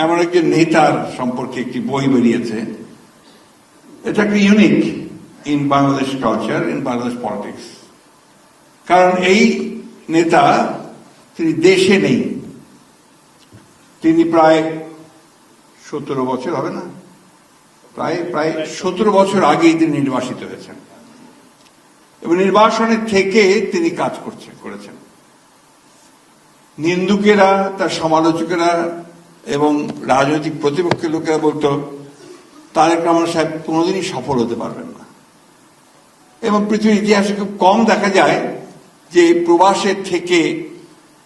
এমন একজন নেতার সম্পর্কে একটি বই বেরিয়েছে। এটা একটা unique in Bangladesh culture in Bangladesh politics কারণ এই নেতা, তিনি দেশে নেই। তিনি প্রায় সতেরো বছর, হবে না? প্রায় প্রায় সতেরো বছর আগেই তিনি নির্বাসিত হয়েছেন। এবং নির্বাসনের থেকে তিনি কাজ করছেন করেছেন। নিন্দুকেরা, তার সমালোচকেরা এবং রাজনৈতিক প্রতিপক্ষের লোকেরা বলতো, তারেক রহমান সাহেব কোনোদিনই সফল হতে পারবেন না। এবং পৃথিবীর ইতিহাসে খুব কম দেখা যায় যে প্রবাসের থেকে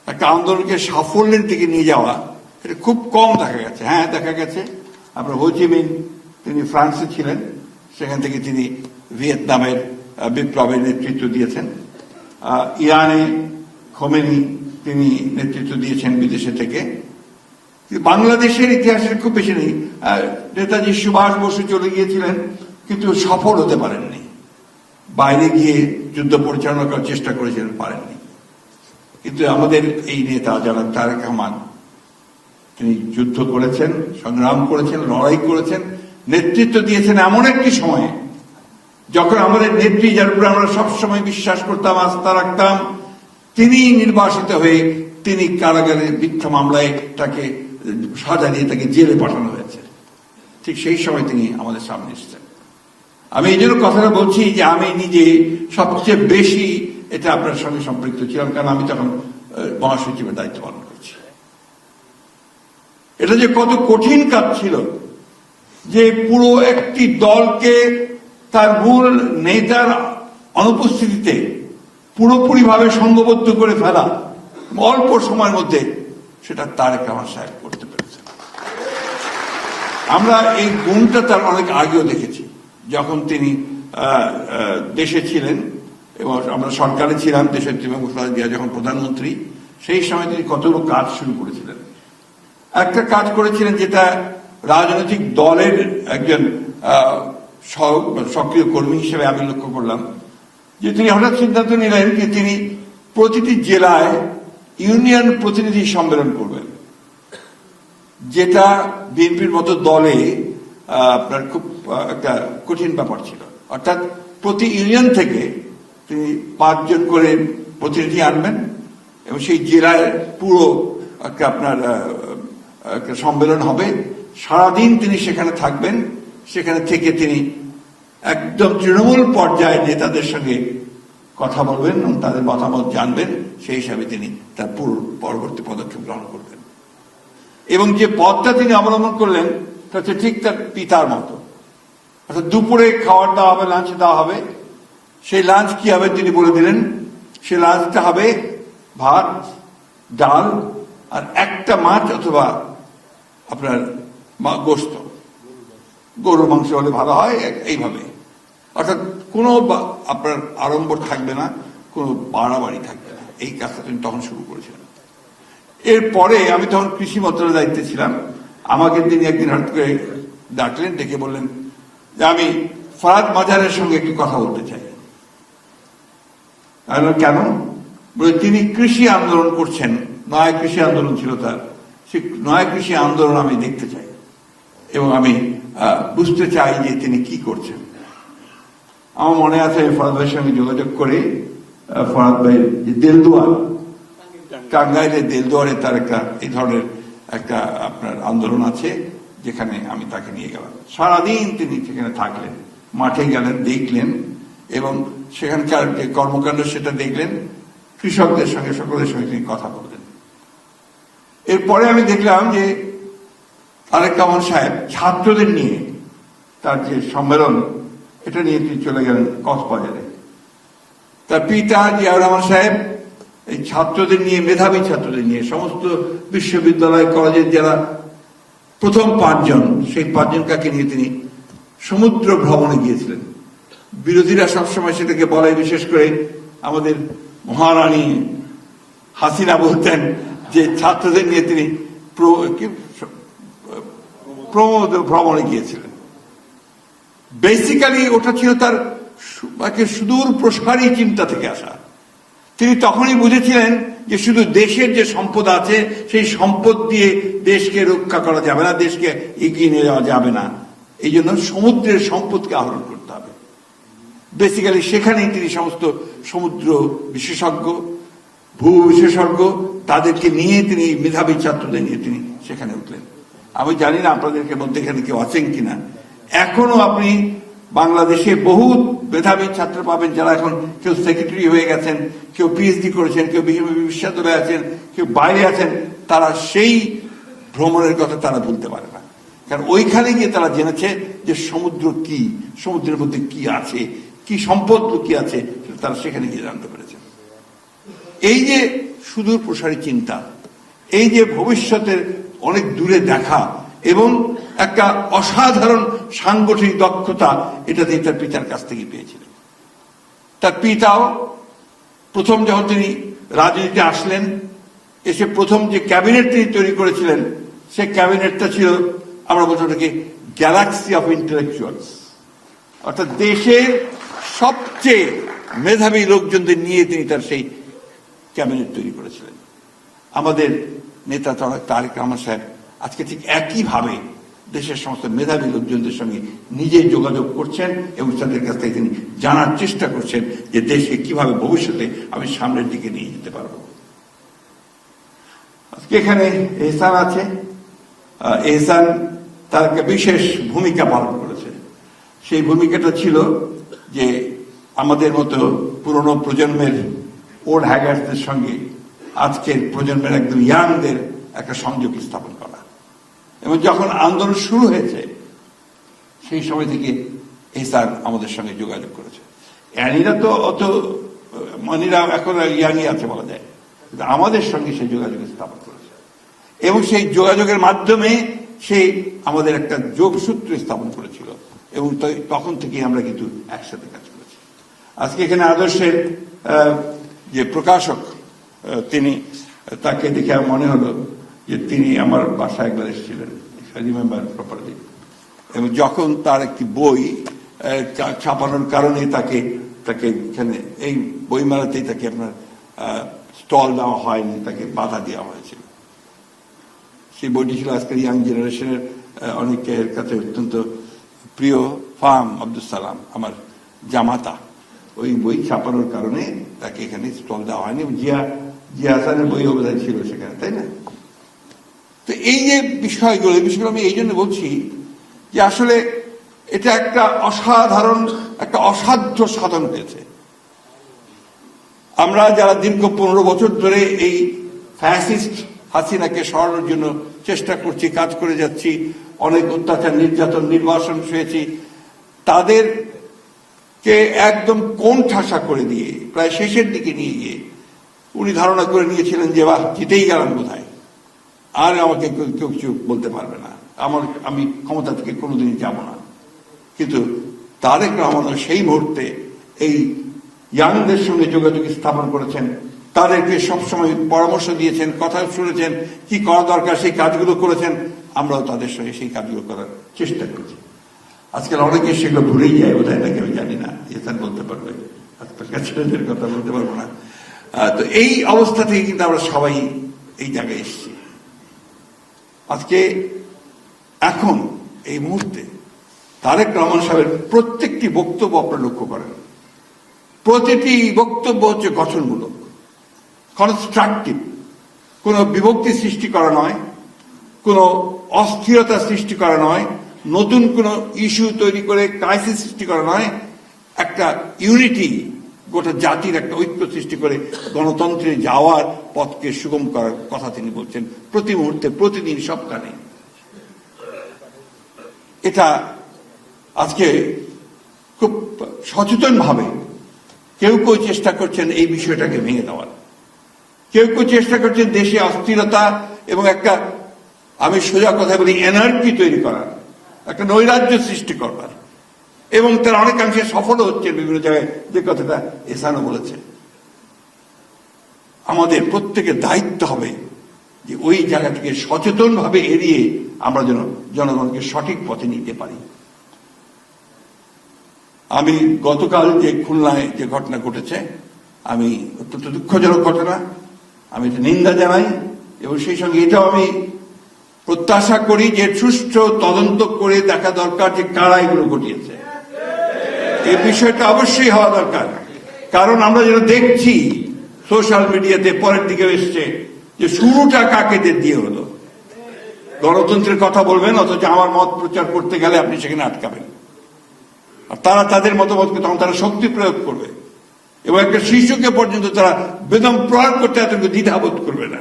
একটা আন্দোলনকে সাফল্যের দিকে নিয়ে যাওয়া, এটা খুব কম দেখা গেছে। হ্যাঁ দেখা গেছে। আপনার হোচিমিন তিনি ফ্রান্সে ছিলেন। সেখান থেকে তিনি ভিয়েতনামের বিপ্লবের নেতৃত্ব দিয়েছেন। ইরানে খোমেনি তিনি নেতৃত্ব দিয়েছেন বিদেশে থেকে। বাংলাদেশের ইতিহাসের খুব বেশি নেই। নেতাজি সুভাষ বসু চলে গিয়েছিলেন, কিন্তু সফল হতে পারেননি। বাইরে গিয়ে যুদ্ধ পরিচালনা করার চেষ্টা করেছিলেন, পারেননি। কিন্তু আমাদের এই নেতা যারা তারেক রহমান, তিনি যুদ্ধ করেছেন, সংগ্রাম করেছেন, লড়াই করেছেন, নেতৃত্ব দিয়েছেন এমন একটি সময়ে, যখন আমাদের নেত্রী যার উপরে আমরা সবসময় বিশ্বাস করতাম, আস্থা রাখতাম তিনি নির্বাসিত হয়ে তিনি কারাগারে মিথ্যা মামলায় তাকে সাজা দিয়ে তাকে জেলে পাঠানো হয়েছে। ঠিক সেই সময় তিনি আমাদের সামনে এসেছেন। আমি এই জন্য কথাটা বলছি যে আমি নিজে সবচেয়ে বেশি এটা আপনার সঙ্গে সম্পৃক্ত ছিলাম, কারণ আমি তখন মহাসচিবের দায়িত্ব পালন করছি। এটা যে কত কঠিন কাজ ছিল যে পুরো একটি দলকে তার মূল নেতার অনুপস্থিতিতে পুরোপুরিভাবে সংঘবদ্ধ করে ফেলা অল্প সময়ের মধ্যে সেটা তারেক রহমান সাহেব করতে পেরেছেন। আমরা এই গুণটা তার অনেক আগেও দেখেছি, যখন তিনি দেশে ছিলেন এবং আমরা সরকারে ছিলাম, দেশের তৃণমূল দিয়া যখন প্রধানমন্ত্রী, সেই সময় তিনি কতগুলো কাজ শুরু করেছিলেন। একটা কাজ করেছিলেন যেটা রাজনৈতিক দলের একজন সক্রিয় কর্মী হিসেবে আমি লক্ষ্য করলাম, যে তিনি হঠাৎ সিদ্ধান্ত নিলেন যে তিনি প্রতিটি জেলায় ইউনিয়ন প্রতিনিধি সম্মেলন করবেন, যেটা বিএনপির মতো দলে আপনার খুব একটা কঠিন ব্যাপার ছিল। অর্থাৎ প্রতি ইউনিয়ন থেকে তিনি পাঁচজন করে প্রতিনিধি আনবেন এবং সেই জেলায় পুরো একটা আপনার একটা সম্মেলন হবে। সারাদিন তিনি সেখানে থাকবেন। সেখানে থেকে তিনি একদম তৃণমূল পর্যায়ে নেতাদের সঙ্গে কথা বলবেন এবং তাদের মতামত জানবেন। সেই হিসাবে তিনি তার পুরো পরবর্তী পদক্ষেপ গ্রহণ করবেন এবং যে পথটা তিনি অবলম্বন করলেন, তা হচ্ছে ঠিক তার পিতার মতো। অর্থাৎ দুপুরে খাবার দেওয়া হবে লাঞ্চ দেওয়া হবে। সেই লাঞ্চ কি হবে তিনি বলে দিলেন, সেই লাঞ্চটা হবে ভাত, ডাল আর একটা মাছ অথবা আপনার গোস্ত। গরুর মাংস হলে ভালো হয়, এইভাবে। অর্থাৎ কোনো আপনার আড়ম্বর থাকবে না, কোনো বাড়াবাড়ি থাকবে না। এই কাজটা তিনি তখন শুরু করেছিলেন। এরপরে আমি তখন কৃষি মন্ত্রণালয়ের দায়িত্বে ছিলাম। আমাকে তিনি একদিন হঠাৎ করে ডাকলেন, ডেকে বললেন যে, আমি ফরাদ মাজারের সঙ্গে একটু কথা বলতে চাই। কেন? বলে, তিনি কৃষি আন্দোলন করছেন। নয়া কৃষি আন্দোলন ছিল তার। সে নয়া কৃষি আন্দোলন আমি দেখতে চাই এবং আমি বুঝতে চাই যে তিনি কি করছেন। আমার মনে আছে আমি ফরাদ ভাইয়ের সঙ্গে যোগাযোগ করে ফরাদ ভাই দেলদুয়ার। টাঙ্গাইলে দেলদুয়ারে তার একটা, এই ধরনের একটা আপনার আন্দোলন আছে, যেখানে আমি তাকে নিয়ে গেলাম। সারাদিন তিনি সেখানে থাকলেন, মাঠে গেলেন, দেখলেন, এবং সেখানকার যে কর্মকাণ্ড সেটা দেখলেন, কৃষকদের সঙ্গে, সকলের সঙ্গে তিনি কথা বললেন। এরপরে আমি দেখলাম যে তারেক কামাল সাহেব ছাত্রদের নিয়ে তার যে সম্মেলন, এটা নিয়ে তিনি চলে গেলেন কক্সবাজারে। তার পিতা জিয়াউর রহমান সাহেব, এই ছাত্রদের নিয়ে, মেধাবী ছাত্রদের নিয়ে, সমস্ত বিশ্ববিদ্যালয়, কলেজের যারা প্রথম পাঁচজন, সেই পাঁচজন কাকে নিয়ে তিনি সমুদ্র ভ্রমণে গিয়েছিলেন। বিরোধীরা সবসময় সেটাকে বলে, বিশেষ করে আমাদের মহারানী হাসিনা বলতেন যে ছাত্রদের নিয়ে তিনি প্রমোদ ভ্রমণে গিয়েছিলেন। বেসিক্যালি ওটা ছিল তার একে সুদূর প্রসারী চিন্তা থেকে আসা। তিনি তখনই বুঝেছিলেন যে শুধু দেশের যে সম্পদ আছে, সেই সম্পদ দিয়ে দেশকে রক্ষা করা যাবে না, দেশকে এগিয়ে নিয়ে যাওয়া যাবে না। এই জন্য সমুদ্রের সম্পদকে আহরণ করতে হবে। বেসিক্যালি সেখানেই তিনি সমস্ত সমুদ্র বিশেষজ্ঞ, ভূ বিশেষজ্ঞ, তাদেরকে নিয়ে তিনি মেধাবী ছাত্রদের নিয়ে তিনি সেখানে উঠলেন। আমি জানি না আপনাদেরকে মধ্যে এখানে কেউ আছেন কিনা। এখনও আপনি বাংলাদেশে বহু মেধাবী ছাত্র পাবেন যারা এখন কেউ সেক্রেটারি হয়ে গেছেন, কেউ পিএইচডি করেছেন, কেউ বিশ্ববিদ্যালয়ে আছেন, কেউ বাইরে আছেন, তারা সেই ভ্রমণের কথা তারা ভুলতে পারে না। কারণ ওইখানে গিয়ে তারা জেনেছে যে সমুদ্র কি, সমুদ্রের মধ্যে কি আছে, কি সম্পদ কি আছে তারা সেখানে গিয়ে জানতে পেরেছে। এই যে সুদূর প্রসারী চিন্তা, এই যে ভবিষ্যতের অনেক দূরে দেখা, এবং একটা অসাধারণ সাংগঠনিক দক্ষতা এটা তিনি তার পিতার কাছ থেকে পেয়েছিলেন। তার পিতাও প্রথম যখন তিনি রাজনীতিতে আসলেন, এসে প্রথম যে ক্যাবিনেট তিনি তৈরি করেছিলেন, সে ক্যাবিনেটটা ছিল আমরা বলছি ওটাকে গ্যালাক্সি অফ ইন্টেলেকচুয়ালস। অর্থাৎ দেশের সবচেয়ে মেধাবী লোকজনদের নিয়ে তিনি তার সেই ক্যাবিনেট তৈরি করেছিলেন। আমাদের নেতা তারেক- রহমান সাহেব আজকে ঠিক একইভাবে দেশের সমস্ত মেধাবী লোকজনদের সঙ্গে নিজে যোগাযোগ করছেন এবং তাদের কাছ থেকে তিনি জানার চেষ্টা করছেন যে দেশকে কীভাবে ভবিষ্যতে আমি সামনের দিকে নিয়ে যেতে পারব। আজকে এখানে এহসান আছে। এহসান তার একটা বিশেষ ভূমিকা পালন করেছে। সেই ভূমিকাটা ছিল যে আমাদের মতো পুরনো প্রজন্মের ওল্ড হ্যাগার্সদের সঙ্গে আজকের প্রজন্মের একদম ইয়াংদের একটা সংযোগ স্থাপন এবং যখন আন্দোলন শুরু হয়েছে, সেই সময় থেকে এহসান আমাদের সঙ্গে যোগাযোগ করেছে। অ্যানিরা তো অত, মানিরা এখন ইয়াংই আছে বলা যায়। কিন্তু আমাদের সঙ্গে সেই যোগাযোগ স্থাপন করেছে। এবং সেই যোগাযোগের মাধ্যমে সে আমাদের একটা যোগসূত্র স্থাপন করেছিল। এবং তখন থেকে আমরা কিন্তু একসাথে কাজ করেছি। আজকে এখানে আদর্শের যে প্রকাশক তিনি, তাকে দেখে মনে হলো যে তিনি আমার বাসায় একবার এসেছিলেন রিমেম্বার প্রপারলি এবং যখন তার একটি বই ছাপানোর কারণে তাকে তাকে এখানে, এই বইমেলাতেই তাকে আপনার স্টল দেওয়া হয়নি, তাকে বাধা দেওয়া হয়েছিল। সেই বইটি ছিল আজকের ইয়াং জেনারেশনের অনেকের কাছে অত্যন্ত প্রিয় ফার্ম আব্দুল সালাম, আমার জামাতা। ওই বই ছাপানোর কারণে তাকে এখানে স্টল দেওয়া হয়নি জিয়া জিয়া হাসানের বই অবদান ছিল সেখানে, তাই না? তো এই যে বিষয়গুলো বিষয়গুলো আমি এই জন্য বলছি যে আসলে এটা একটা অসাধারণ, একটা অসাধ্য সাধন হয়েছে। আমরা যারা দীর্ঘ পনেরো বছর ধরে এই ফ্যাসিস্ট হাসিনাকে সরানোর জন্য চেষ্টা করছি, কাজ করে যাচ্ছি, অনেক অত্যাচার, নির্যাতন, নির্বাসন শুয়েছি, তাদেরকে একদম কোন ঠাসা করে দিয়ে, প্রায় শেষের দিকে নিয়ে গিয়ে উনি ধারণা করে নিয়েছিলেন যে, বাহ, জিতেই গেলাম বোধহয়। আর আমাকে কেউ কিছু বলতে পারবে না। আমার, আমি ক্ষমতা থেকে কোনোদিনই যাব না। কিন্তু তারেক রহমান সেই মুহূর্তে এই ইয়াংদের সঙ্গে যোগাযোগ স্থাপন করেছেন। তাদেরকে সবসময় পরামর্শ দিয়েছেন, কথা শুনেছেন, কি করা দরকার, সেই কাজগুলো করেছেন। আমরাও তাদের সঙ্গে সেই কাজগুলো করার চেষ্টা করেছি। আজকাল অনেকে সেগুলো ভুলেই যায়, বোধহয় নাকি আমি জানি না। এসান বলতে পারবে। ছেলেদের কথা বলতে পারব না। তো এই অবস্থা থেকে কিন্তু আমরা সবাই এই জায়গায় এসেছি। আজকে এখন, এই মুহূর্তে, তারেক রহমান সাহেবের প্রত্যেকটি বক্তব্য আপনারা লক্ষ্য করেন। প্রতিটি বক্তব্য হচ্ছে গঠনমূলক কনস্ট্রাকটিভ কোনো বিভক্তি সৃষ্টি করা নয়, কোনো অস্থিরতা সৃষ্টি করা নয়, নতুন কোনো ইস্যু তৈরি করে ক্রাইসিস সৃষ্টি করা নয়, একটা ইউনিটি গোটা জাতির একটা ঐক্য সৃষ্টি করে গণতন্ত্রে যাওয়ার পথকে সুগম করার কথা তিনি বলছেন প্রতি মুহূর্তে, প্রতিদিন, সপ্তাহে। এটা আজকে খুব সচেতন ভাবে কেউ কেউ চেষ্টা করছেন এই বিষয়টাকে ভেঙে দেওয়ার। কেউ কেউ চেষ্টা করছেন দেশে অস্থিরতা এবং একটা, আমি সোজা কথা বলি এনার্জি তৈরি করার, একটা নৈরাজ্য সৃষ্টি করবার। এবং তার অনেকাংশে সফল হচ্ছে বিভিন্ন জায়গায়। যে কথাটা এসানো বলেছে। আমাদের প্রত্যেকের দায়িত্ব হবে যে ওই জায়গা থেকে সচেতন ভাবে এড়িয়ে আমরা যেন জনগণকে সঠিক পথে নিতে পারি। আমি গতকাল যে খুলনায় যে ঘটনা ঘটেছে, আমি অত্যন্ত দুঃখজনক ঘটনা। আমি এটা নিন্দা জানাই এবং সেই সঙ্গে এটাও আমি প্রত্যাশা করি যে সুষ্ঠু তদন্ত করে দেখা দরকার যে কারা এগুলো ঘটিয়েছে। এই বিষয়টা অবশ্যই হওয়া দরকার। কারণ আমরা যেটা দেখছি সোশ্যাল মিডিয়াতে পরের দিকে এসছে যে শুরুটা কাকেদের দিয়ে হলো। গণতন্ত্রের কথা বলবেন, অথচ আমার মত প্রচার করতে গেলে আপনি সেখানে আটকাবেন। আর তারা তাদের মতামতকে তখন তারা শক্তি প্রয়োগ করবে। এবং একটা শিশুকে পর্যন্ত তারা বেদম প্রয়োগ করতে এতটুকু দ্বিধাবোধ করবে না।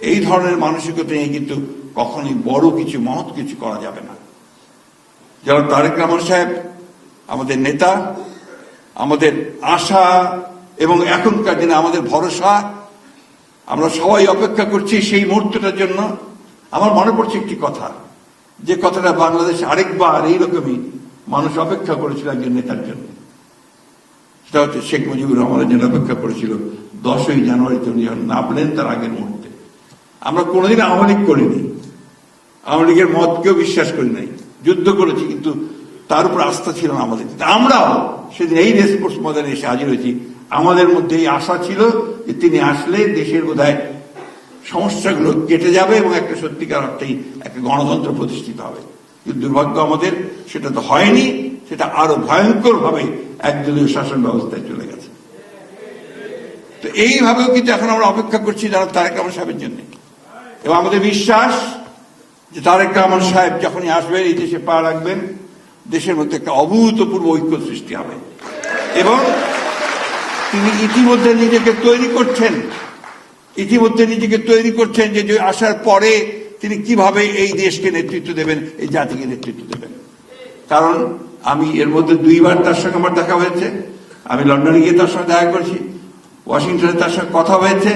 এই ধরনের মানসিকতা নিয়ে কিন্তু কখনোই বড় কিছু মহৎ কিছু করা যাবে না। যারা তারেক রহমান সাহেব আমাদের নেতা, আমাদের আশা এবং এখনকার দিনে আমাদের ভরসা। আমরা সবাই অপেক্ষা করছি সেই মুহূর্তটার জন্য। আমার মনে পড়ছে একটি কথা, যে কথাটা বাংলাদেশ আরেকবার এইরকমই মানুষ অপেক্ষা করেছিল একজন নেতার জন্য। সেটা হচ্ছে শেখ মুজিবুর রহমানের জন্য অপেক্ষা করেছিল দশই জানুয়ারি, তিনি যখন নামলেন তার আগের মুহূর্তে। আমরা কোনোদিন আওয়ামী লীগ করিনি। আওয়ামী লীগের মতকেও বিশ্বাস করি নাই। যুদ্ধ করেছি, কিন্তু তার উপর আস্থা ছিল না আমাদের। আমরাও সেদিন এই রেসকোর্স ময়দানে এসে হাজির হয়েছি। আমাদের মধ্যে এই আশা ছিল যে তিনি আসলে দেশের বোধহয় সমস্যাগুলো কেটে যাবে এবং একটা সত্যিকার অর্থেই একটা গণতন্ত্র প্রতিষ্ঠিত হবে। কিন্তু দুর্ভাগ্য আমাদের, সেটা তো হয়নি, সেটা আরও ভয়ঙ্কর ভাবে একদলীয় শাসন ব্যবস্থায় চলে গেছে। তো এইভাবেও কিন্তু এখন আমরা অপেক্ষা করছি যারা তারেক রহমান সাহেবের জন্য। এবং আমাদের বিশ্বাস যে তারেক রহমান সাহেব যখনই আসবেন, এই দেশে পা রাখবেন দেশের মধ্যে একটা অভূতপূর্ব ঐক্য সৃষ্টি হবে। এবং তিনি ইতিমধ্যে নিজেকে তৈরি করছেন। ইতিমধ্যে নিজেকে তৈরি করছেন যে আসার পরে তিনি কীভাবে এই দেশকে নেতৃত্ব দেবেন, এই জাতিকে নেতৃত্ব দেবেন। কারণ আমি এর মধ্যে দুইবার তার সঙ্গে আমার দেখা হয়েছে। আমি লন্ডনে গিয়ে তার সঙ্গে দেখা করেছি, ওয়াশিংটনে তার সঙ্গে কথা হয়েছে,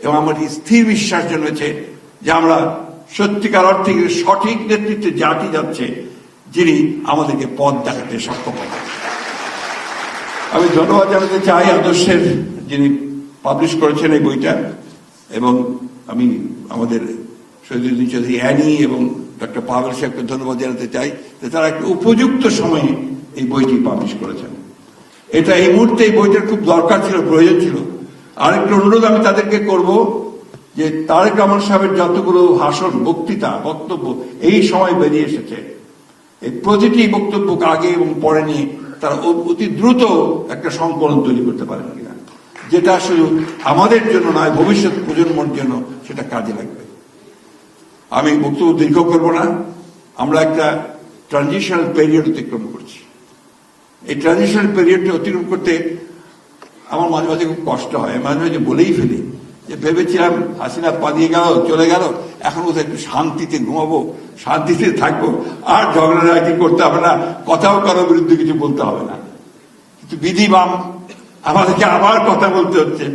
এবং আমার স্থির বিশ্বাস জন্মেছে যে আমরা সত্যিকার অর্থে সঠিক নেতৃত্বে জাতি যাচ্ছে। যিনি আমাদেরকে পথ দেখাতে সক্ষম হবে আমি ধন্যবাদ জানাতে চাই আদর্শের যিনি পাবলিশ করেছেন এই বইটা এবং আমি আমাদের শহীদুদ্দিন চৌধুরী অ্যানি এবং ডক্টর পাবেল সাহেবকে ধন্যবাদ জানাতে চাই যে তারা একটা উপযুক্ত সময়ে এই বইটি পাবলিশ করেছেন। এটা এই মুহূর্তে এই বইটার খুব দরকার ছিল, প্রয়োজন ছিল। আরেকটা অনুরোধ আমি তাদেরকে করব যে তারেক রহমান সাহেবের যতগুলো ভাষণ, বক্তৃতা, বক্তব্য এই সময় বেরিয়ে এসেছে এই প্রতিটি বক্তব্যকে আগে এবং পরে নিয়ে তারা অতি দ্রুত একটা সংকলন তৈরি করতে পারেন কিনা। যেটা শুধু আমাদের জন্য নয়, ভবিষ্যৎ প্রজন্মর জন্য সেটা কাজে লাগবে। আমি বক্তব্য দীর্ঘ করব না। আমরা একটা ট্রানজিশনাল পেরিয়ড অতিক্রম করছি। এই ট্রানজিশনাল পিরিয়ডটা অতিক্রম করতে আমার মাঝে মাঝে খুব কষ্ট হয়। মাঝে মাঝে বলেই ফেলি যে ভেবেছিলাম হাসিনা পালিয়ে গেল, চলে গেল। এখন বোধহয় একটু শান্তিতে ঘুমাবো, শান্তিতে থাকব, আর ঝগড়াঝাটি করতে হবে না, কথাও কারোর বিরুদ্ধে কিছু বলতে হবে না। কিন্তু বিধি বাম আমাদেরকে আবার কথা বলতে হচ্ছে।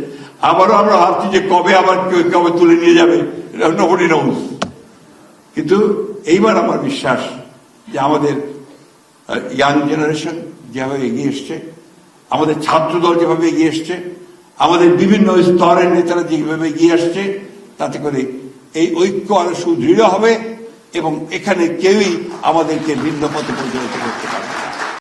আবারও আমরা ভাবছি যে কবে আবার কবে তুলে নিয়ে যাবে নোবডি নোস কিন্তু এইবার আমার বিশ্বাস যে আমাদের ইয়াং জেনারেশন যেভাবে এগিয়ে এসছে, আমাদের ছাত্রদল যেভাবে এগিয়ে এসছে, আমাদের বিভিন্ন স্তরের নেতারা যেভাবে এগিয়ে আসছে, তাতে করে এই ঐক্য আরও সুদৃঢ় হবে এবং এখানে কেউই আমাদেরকে ভিন্ন পথে পরিচালিত করতে